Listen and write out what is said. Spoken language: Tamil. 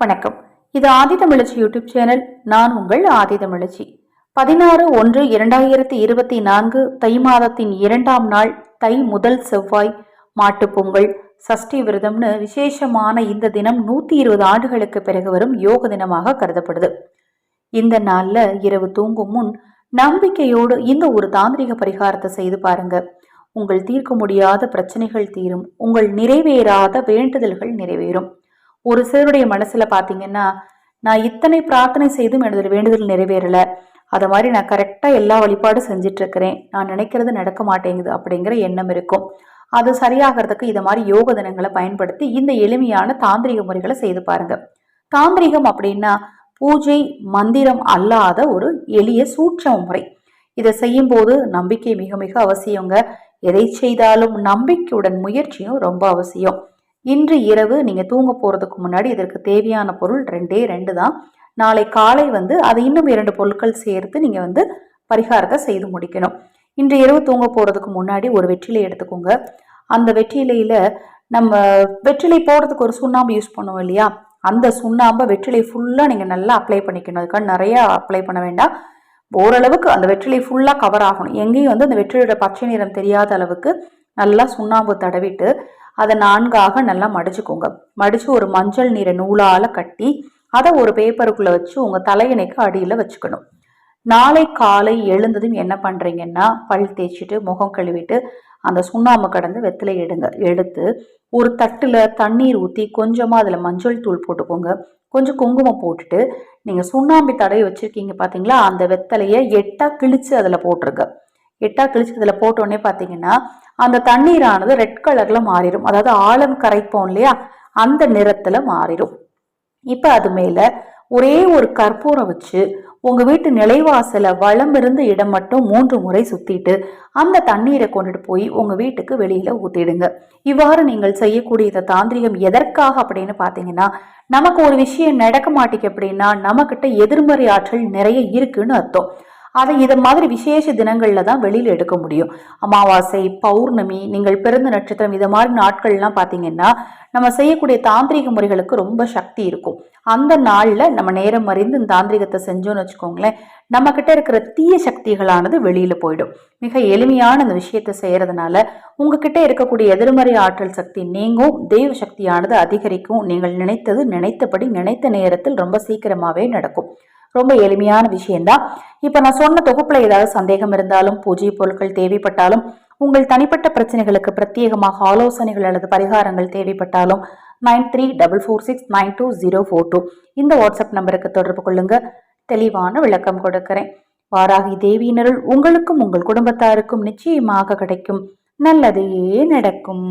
வணக்கம். இது ஆதி தமிழச்சி யூடியூப் சேனல். நான் உங்கள் ஆதி தமிழச்சி. பதினாறு ஒன்று இரண்டாயிரத்தி இருபத்தி நான்கு தை மாதத்தின் இரண்டாம் நாள் தை முதல் செவ்வாய். மாட்டுப் பொங்கல் சஷ்டி விரதம்னு விசேஷமான இந்த தினம் நூற்றி இருபது ஆண்டுகளுக்கு பிறகு வரும் யோக தினமாக கருதப்படுது. இந்த நாள்ல இரவு தூங்கும் முன் நம்பிக்கையோடு இந்த ஒரு தாந்திரிக பரிகாரத்தை செய்து பாருங்க. உங்கள் தீர்க்க முடியாத பிரச்சனைகள் தீரும். உங்கள் நிறைவேறாத வேண்டுதல்கள் நிறைவேறும். ஒரு சிலருடைய மனசுல பாத்தீங்கன்னா நான் இத்தனை பிரார்த்தனை செய்தும் எனது வேண்டுதல் நிறைவேறல. அதை மாதிரி நான் கரெக்டா எல்லா வழிபாடும் செஞ்சுட்டு இருக்கிறேன் நான் நினைக்கிறது நடக்க மாட்டேங்குது அப்படிங்கிற எண்ணம் இருக்கும். அது சரியாகிறதுக்கு இதை மாதிரி யோக தினங்களை பயன்படுத்தி இந்த எளிமையான தாந்திரிக முறைகளை செய்து பாருங்க. தாந்திரிகம் அப்படின்னா பூஜை மந்திரம் அல்லாத ஒரு எளிய சூட்சம முறை. இதை செய்யும் போது நம்பிக்கை மிக மிக அவசியங்க. எதை செய்தாலும் நம்பிக்கையுடன் முயற்சியும் ரொம்ப அவசியம். இன்று இரவு நீங்கள் தூங்க போகிறதுக்கு முன்னாடி இதற்கு தேவையான பொருள் ரெண்டே ரெண்டு தான். நாளை காலை வந்து அது இன்னும் இரண்டு பொருட்கள் சேர்த்து நீங்கள் வந்து பரிகாரத்தை செய்து முடிக்கணும். இன்று இரவு தூங்க போகிறதுக்கு முன்னாடி ஒரு வெற்றிலை எடுத்துக்கோங்க. அந்த வெற்றிலையில் நம்ம வெற்றிலை போடுறதுக்கு ஒரு சுண்ணாம்பு யூஸ் பண்ணுவோம் இல்லையா? அந்த சுண்ணாம்பை வெற்றிலை ஃபுல்லாக நீங்கள் நல்லா அப்ளை பண்ணிக்கணும். அதுக்காக நிறையா அப்ளை பண்ண வேண்டாம். ஓரளவுக்கு அந்த வெற்றிலை ஃபுல்லாக கவர் ஆகணும். எங்கேயும் வந்து அந்த வெற்றிலையோட பச்சை நிறம் தெரியாத அளவுக்கு நல்லா சுண்ணாம்பு தடவிட்டு அதை நான்காக நல்லா மடிச்சுக்கோங்க. மடித்து ஒரு மஞ்சள் நீரை நூலால் கட்டி அதை ஒரு பேப்பருக்குள்ளே வச்சு உங்கள் தலையணைக்கு அடியில் வச்சுக்கணும். நாளை காலை எழுந்ததும் என்ன பண்ணுறீங்கன்னா பல் தேய்ச்சிட்டு முகம் கழுவிட்டு அந்த சுண்ணாம்பு கடந்து வெத்தலை எடுங்க. எடுத்து ஒரு தட்டில் தண்ணீர் ஊற்றி கொஞ்சமாக அதில் மஞ்சள் தூள் போட்டுக்கோங்க. கொஞ்சம் குங்குமம் போட்டுட்டு நீங்கள் சுண்ணாம்பி தடவை வச்சுருக்கீங்க பார்த்தீங்களா அந்த வெத்தலையை எட்டாக கிழித்து அதில் போட்டுருங்க. எட்டாக கிழிச்சு அதில் போட்டோடனே பார்த்தீங்கன்னா அந்த தண்ணீரானது ரெட் கலரில் மாறிடும் அதாவது ஆழம் கரைப்போம் இல்லையா? அந்த நிறத்தில் மாறிடும் இப்போ அது மேலே ஒரே ஒரு கற்பூரம் வச்சு உங்கள் வீட்டு நிலைவாசலை வளம் இருந்த இடம் மட்டும் மூன்று முறை சுற்றிட்டு அந்த தண்ணீரை கொண்டுட்டு போய் உங்கள் வீட்டுக்கு வெளியில் ஊற்றிடுங்க இவ்வாறு நீங்கள் செய்யக்கூடிய இந்த தாந்திரிகம் எதற்காக அப்படின்னு பார்த்தீங்கன்னா நமக்கு ஒரு விஷயம் நடக்க மாட்டேங்க அப்படின்னா நம்மக்கிட்ட எதிர்மறை ஆற்றல் நிறைய இருக்குன்னு அர்த்தம். அதை இது மாதிரி விசேஷ தினங்களில் தான் வெளியில் எடுக்க முடியும். அமாவாசை பௌர்ணமி நீங்கள் பிறந்த நட்சத்திரம் இது மாதிரி நாட்கள்லாம் பார்த்தீங்கன்னா நம்ம செய்யக்கூடிய தாந்திரிக முறைகளுக்கு ரொம்ப சக்தி இருக்கும். அந்த நாளில் நம்ம நேரம் அறிந்து இந்த தாந்திரிகத்தை செஞ்சோன்னு வச்சுக்கோங்களேன் நம்ம கிட்ட இருக்கிற தீய சக்திகளானது வெளியில் போயிடும். மிக எளிமையான இந்த விஷயத்தை செய்யறதுனால உங்ககிட்ட இருக்கக்கூடிய எதிர்மறை ஆற்றல் சக்தி நீங்கும் தெய்வ சக்தியானது அதிகரிக்கும். நீங்கள் நினைத்தது நினைத்தபடி நினைத்த நேரத்தில் ரொம்ப சீக்கிரமாகவே நடக்கும். ரொம்ப எளிமையான விஷயம்தான். இப்போ நான் சொன்ன தொகுப்பில் ஏதாவது சந்தேகம் இருந்தாலும் பூஜை பொருட்கள் தேவைப்பட்டாலும் உங்கள் தனிப்பட்ட பிரச்சனைகளுக்கு பிரத்யேகமாக ஆலோசனைகள் அல்லது பரிகாரங்கள் தேவைப்பட்டாலும் nine three double four six nine two zero four two இந்த வாட்ஸ்அப் நம்பருக்கு தொடர்பு கொள்ளுங்க. தெளிவான விளக்கம் கொடுக்கிறேன். வாராகி தேவியினருள் உங்களுக்கும் உங்கள் குடும்பத்தாருக்கும் நிச்சயமாக கிடைக்கும். நல்லதே நடக்கும்.